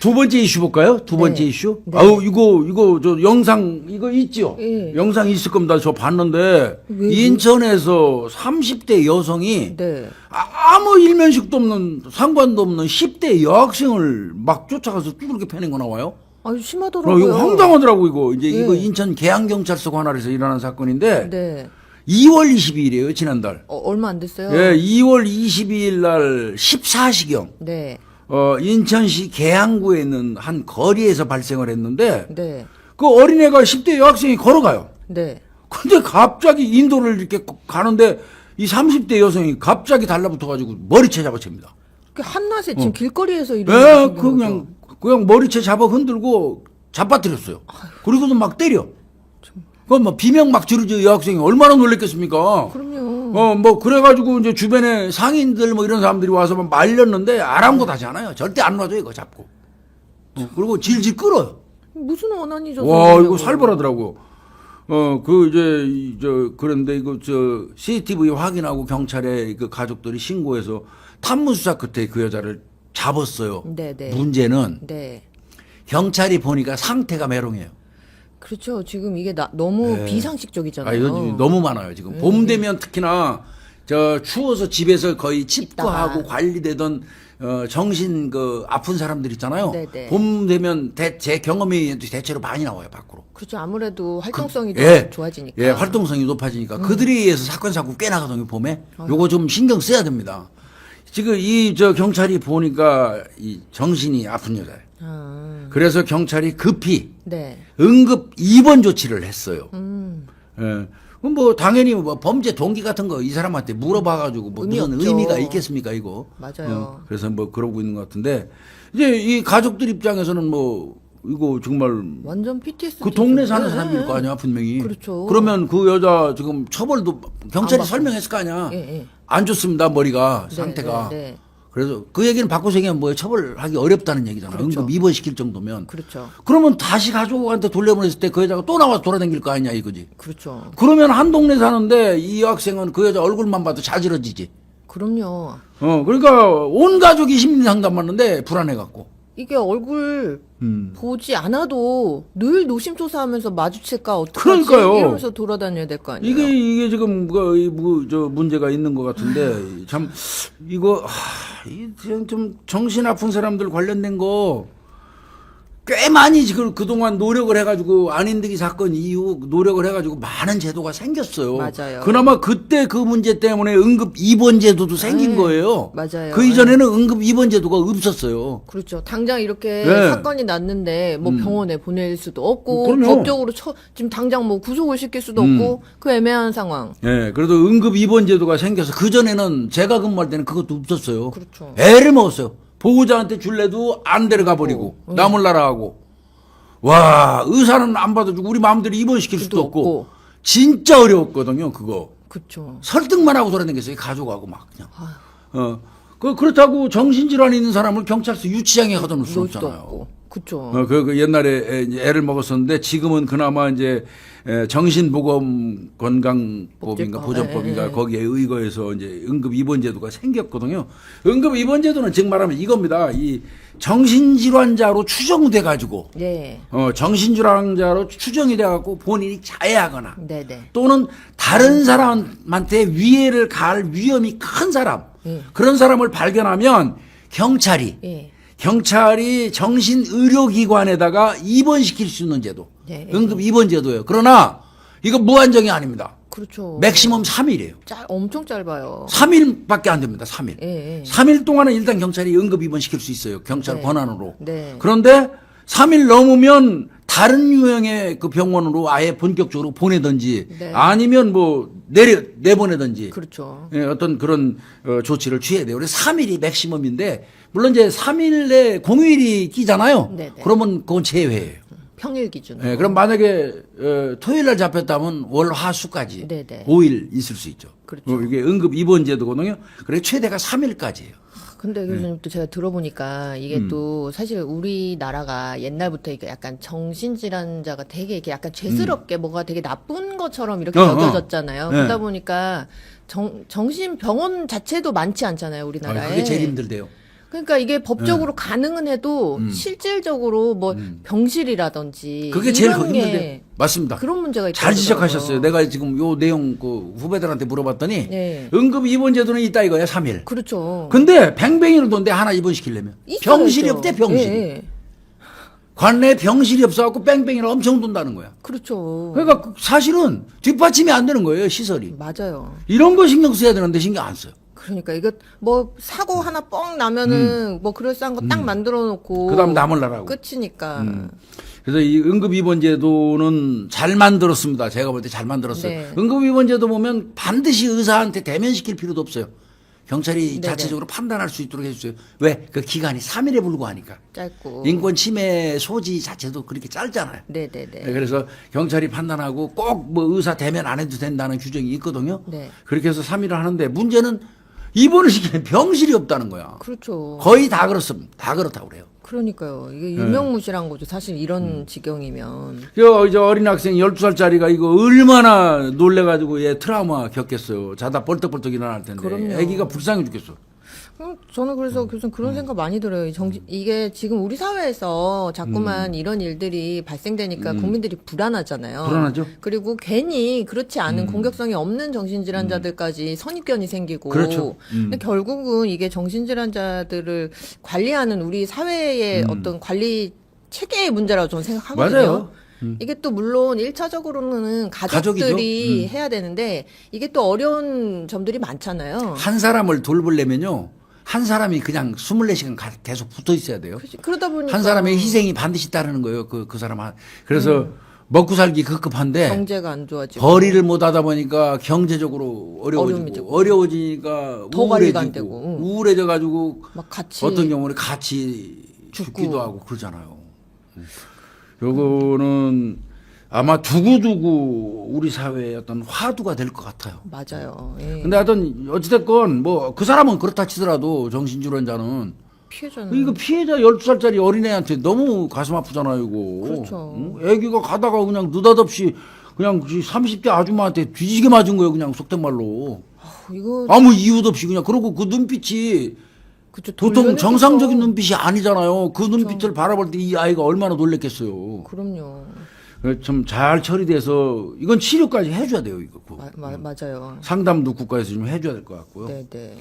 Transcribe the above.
두 번째 이슈 볼까요? 두 번째 네. 이슈. 네. 아우 이거 이거 저 영상 이거 있죠. 예. 영상 있을 겁니다. 저 봤는데 왜, 인천에서 30대 여성이 네. 아, 아무 일면식도 없는 상관도 없는 10대 여학생을 막 쫓아가서 뚜드럽게 패는 거 나와요. 어, 심하더라고요. 이거 황당하더라고 이거. 이제 예. 이거 인천 계양경찰서 관할에서 일어난 사건인데 네. 2월 22일이에요 지난달. 어, 얼마 안 됐어요. 예, 2월 22일 날 14시경 네. 어, 인천시 계양구에 있는 한 거리에서 발생을 했는데 네. 그 어린애가 10대 여학생이 걸어가요. 네. 근데 갑자기 인도를 이렇게 가는데 이 30대 여성이 갑자기 달라붙어가지고 머리채 잡아챕니다. 그 한낮에 지금 길거리에서 예, 이런 그 그냥 그냥 머리채 잡아 흔들고 잡아뜨렸어요. 그리고도 막 때려. 그건 뭐 비명 막 지르죠 여학생이 얼마나 놀랬겠습니까? 그럼요. 어 뭐 그래가지고 이제 주변에 상인들 뭐 이런 사람들이 와서 막 말렸는데 아랑곳하지 않아요. 절대 안 놔줘요 이거 잡고. 어, 그리고 질질 끌어요. 무슨 원한이죠? 와 이거 살벌하더라고. 어 그 이제 이, 저 그런데 이거 저 CCTV 확인하고 경찰에 그 가족들이 신고해서 탐문 수사 끝에 그 여자를 잡았어요. 네, 네. 문제는 네. 경찰이 보니까 상태가 메롱해요. 그렇죠. 지금 이게 나, 너무 네. 비상식적이잖아요. 아 너무 많아요 지금 네. 봄 되면 특히나 저 추워서 집에서 거의 있다가. 관리되던 어 정신 그 아픈 사람들 있잖아요. 네네. 봄 되면 대, 제 경험에 의해도 대체로 많이 나와요 밖으로. 그렇죠. 아무래도 활동성이 그- 더 예. 좋아지니까. 예, 활동성이 높아지니까 그들에 의해서 사건 사고 꽤 나거든요 봄에. 아. 요거 좀 신경 써야 됩니다. 지금 이 저 경찰이 보니까 이 정신이 아픈 여자예요. 아, 그래서 경찰이 급히 네. 응급 입원 조치를 했어요. 음. 예. 그럼 뭐 당연히 뭐 범죄 동기 같은 거 이 사람한테 물어봐가지고 뭐 의미 무슨 없죠. 의미가 있겠습니까 이거? 맞아요. 어, 그래서 뭐 그러고 있는 것 같은데 이제 이 가족들 입장에서는 뭐 이거 정말 완전 PTSD. 그 동네 사는 네. 사람일 거 아니야 분명히. 그렇죠. 그러면 그 여자 지금 처벌도 경찰이. 설명했을 거 아니야. 예, 예. 안 좋습니다 머리가 네, 상태가. 네, 네. 그래서 그 얘기는 바꿔서 얘기하면 뭐예요 처벌하기 어렵다는 얘기잖아. 그렇죠. 응급 입원시킬 정도면. 그렇죠. 그러면 다시 가족한테 돌려보냈을 때 그 여자가 또 나와서 돌아다닐 거 아니야 이거지. 그렇죠. 그러면 한 동네 사는데 이 여학생은 그 여자 얼굴만 봐도 자지러지지. 그럼요. 어, 그러니까 온 가족이 심리 상담 받는데 불안해 갖고. 이게 얼굴 음. 보지 않아도 늘 노심초사하면서 마주칠까 어떡하지 그러니까요. 이러면서 돌아다녀야 될 거 아니에요. 이게 이게 지금 그저 문제가 있는 것 같은데 참 이거 하, 이좀 정신 아픈 사람들 관련된 거. 꽤 많이 지금 그동안 노력을 해가지고 안인득이 사건 이후 노력을 해가지고 많은 제도가 생겼어요. 맞아요. 그나마 그때 그 문제 때문에 응급 입원 제도도 생긴 네, 거예요. 맞아요. 그 이전에는 응급 입원 제도가 없었어요. 그렇죠. 당장 이렇게 네. 사건이 났는데 뭐 병원에 보낼 수도 없고 그럼요. 법적으로 처, 지금 당장 뭐 구속을 시킬 수도 음. 없고 그 애매한 상황. 예, 그래도 응급 입원 제도가 생겨서 그 전에는 제가 근무할 때는 그것도 없었어요. 그렇죠. 애를 먹었어요. 보호자한테 줄래도 안 데려가 버리고 어. 남을 나라 하고. 와, 의사는 안 받아주고 우리 마음대로 입원시킬 수도 없고. 없고. 진짜 어려웠거든요, 그거. 그렇죠. 설득만 하고 돌아다녔어요, 가족하고 막 그냥. 어. 그 그렇다고 정신질환 있는 사람을 경찰서 유치장에 가둬 놓을 수 없잖아요. 그렇죠. 어, 그, 그 옛날에 애, 애를 먹었었는데 지금은 그나마 이제 에, 정신보건 건강법인가 보전법인가 예, 예. 거기에 의거해서 이제 응급 입원 제도가 생겼거든요. 응급 입원 제도는 즉 말하면 이겁니다. 이 정신질환자로 추정돼 가지고 네. 어, 정신질환자로 추정이 돼 갖고 본인이 자해하거나 네, 네. 또는 다른 사람한테 위해를 가할 위험이 큰 사람 예. 그런 사람을 발견하면 경찰이 예. 경찰이 정신의료기관에다가 입원시킬 수 있는 제도. 네. 응급 입원 제도예요. 그러나 이거 무한정이 아닙니다. 그렇죠. 맥시멈 3일이에요. 짤 엄청 짧아요. 3일밖에 안 됩니다. 3일. 예, 예. 3일 동안은 일단 경찰이 응급 입원시킬 수 있어요. 경찰 네. 권한으로. 네. 그런데 3일 넘으면 다른 유형의 그 병원으로 아예 본격적으로 보내든지 네. 아니면 뭐 내려 내보내든지 그렇죠. 예, 어떤 그런 어, 조치를 취해야 돼요. 그래서 3일이 맥시멈인데 물론 이제 3일 내 공휴일이 끼잖아요. 네네. 그러면 그건 제외예요. 평일 기준으로. 예, 그럼 만약에 어, 토요일 날 잡혔다면 월, 화, 수까지 네네. 5일 있을 수 있죠. 그렇죠. 어, 이게 응급 입원 제도거든요. 그래 최대가 3일까지예요. 근데 네. 교수님 또 제가 들어보니까 이게 음. 또 사실 우리나라가 옛날부터 이게 약간 정신질환자가 되게 이렇게 약간 죄스럽게 뭐가 되게 나쁜 것처럼 이렇게 음. 어, 어. 여겨졌잖아요. 네. 그러다 보니까 정, 정신병원 자체도 많지 않잖아요, 아, 우리나라에. 그게 제일 힘들대요. 그러니까 이게 법적으로 가능은 해도 음. 실질적으로 뭐 병실이라든지 그게 제일 이런 문제. 맞습니다. 그런 문제가 있다. 잘 지적하셨어요. 내가 지금 요 내용 그 후배들한테 물어봤더니 네. 응급 입원 제도는 있다 이거야 3일. 그렇죠. 근데 뱅뱅이를 돈데 하나 입원시키려면 병실이 없대 병실이. 예, 예. 관내에 병실이 없어갖고 뺑뺑이를 엄청 돈다는 거야. 그렇죠. 그러니까 그 사실은 뒷받침이 안 되는 거예요 시설이. 맞아요. 이런 거 신경 써야 되는데 신경 안 써요. 그러니까 이거 뭐 사고 하나 뻥 나면은 뭐 그럴싸한 거 딱 만들어 놓고 음. 그다음 남을 나라고. 끝이니까. 음. 그래서 이 응급 입원 제도는 잘 만들었습니다. 제가 볼 때 잘 만들었어요. 네. 응급 입원 제도 보면 반드시 의사한테 대면시킬 필요도 없어요. 경찰이. 자체적으로 판단할 수 있도록 해주세요. 왜? 그 기간이 3일에 불과하니까. 짧고. 인권 침해 소지 자체도 그렇게 짧잖아요. 네 네네. 네, 그래서 경찰이 판단하고 꼭 뭐 의사 대면 안 해도 된다는 규정이 있거든요. 네. 그렇게 해서 3일을 하는데 문제는 입원을 시키는 병실이 없다는 거야. 그렇죠. 거의 다 그렇습니다. 다 그렇다고 그래요. 그러니까요. 이게 네. 유명무실한 거죠. 사실 이런 음. 지경이면. 그 이제 어린 학생 12살짜리가 이거 얼마나 놀래가지고 얘 트라우마 겪겠어요. 자다 벌떡벌떡 일어날 텐데. 그럼요. 애기가 불쌍해 죽겠어. 음, 저는 그래서 음. 교수님 그런 생각 많이 들어요. 이 정신, 이게 지금 우리 사회에서 음. 자꾸만 이런 일들이 발생되니까 국민들이 불안하잖아요. 불안하죠? 음. 그리고 괜히 그렇지 않은 공격성이 없는 정신질환자들까지 선입견이 생기고. 그렇죠. 음. 근데 결국은 이게 정신질환자들을 관리하는 우리 사회의 어떤 관리 체계의 문제라고 저는 생각하거든요. 음. 맞아요. 음. 이게 또 물론 일차적으로는 가족들이. 음. 해야 되는데 이게 또 어려운 점들이 많잖아요. 한 사람을 돌보려면요. 한 사람이 그냥 24시간 가- 계속 붙어 있어야 돼요. 그치. 그러다 보니까 한 사람의 희생이 반드시 따르는 거예요. 그, 그 사람 한. 그래서 먹고 살기 급급한데 음. 경제가 안 좋아지고 벌이를 못 하다 보니까 경제적으로 어려워지고. 어려워지니까 우울해지고 되고, 응. 우울해져 가지고 막 같이 어떤 경우는 같이 죽고. 죽기도 하고 그러잖아요. 음. 요거는 아마 두고두고 우리 사회의 어떤 화두가 될 것 같아요. 맞아요. 예. 근데 하여튼 어찌됐건 뭐 그 사람은 그렇다 치더라도 정신질환자는 피해자는 이거 피해자 12살짜리 어린애한테 너무 가슴 아프잖아요, 이거. 그렇죠. 응? 애기가 가다가 그냥 느닷없이 그냥 30대 아줌마한테 뒤지게 맞은 거예요, 그냥 속된 말로. 어, 이거 아무 이유도 없이 그냥 그러고 그 눈빛이 그쵸, 보통 돌려내겠죠. 정상적인 눈빛이 아니잖아요. 그 눈빛을 바라볼 때 이 아이가 얼마나 놀랬겠어요. 그럼요. 좀 잘 처리돼서 이건 치료까지 해줘야 돼요, 이거. 마, 마, 맞아요. 상담도 국가에서 좀 해줘야 될 것 같고요. 네, 네.